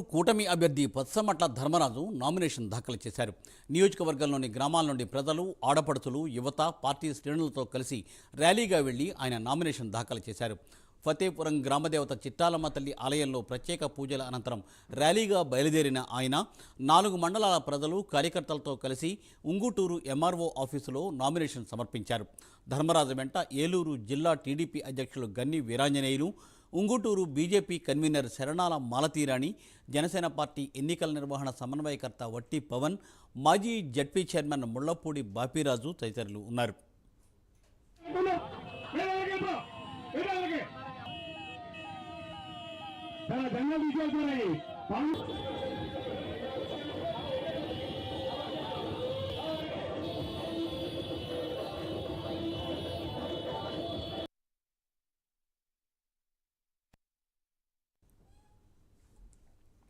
కూటమి అభ్యర్థి పచ్చమట్ల ధర్మరాజు నామినేషన్ దాఖలు చేశారు. నియోజకవర్గంలోని గ్రామాల నుండి ప్రజలు ఆడపడుతులు యువత పార్టీ శ్రేణులతో కలిసి ర్యాలీగా వెళ్ళి ఆయన నామినేషన్ దాఖలు చేశారు. ఫతేపురం గ్రామదేవత చిట్టాలమ్మ తల్లి ఆలయంలో ప్రత్యేక పూజల అనంతరం ర్యాలీగా బయలుదేరిన ఆయన నాలుగు మండలాల ప్రజలు కార్యకర్తలతో కలిసి ఉంగుటూరు ఎంఆర్ఓ ఆఫీసులో నామినేషన్ సమర్పించారు. ధర్మరాజు వెంట ఏలూరు జిల్లా టీడీపీ అధ్యక్షులు Ganni Veeranjaneyulu Unguturu BJP convener Saranala Malathirani Janasena party ఎన్నికల నిర్వహణ సమన్వయకర్త వట్టి పవన్ మాజీ జడ్పీ చైర్మన్ ముళ్ళపూడి బాపిరాజు తదితరులు ఉన్నారు. చాలా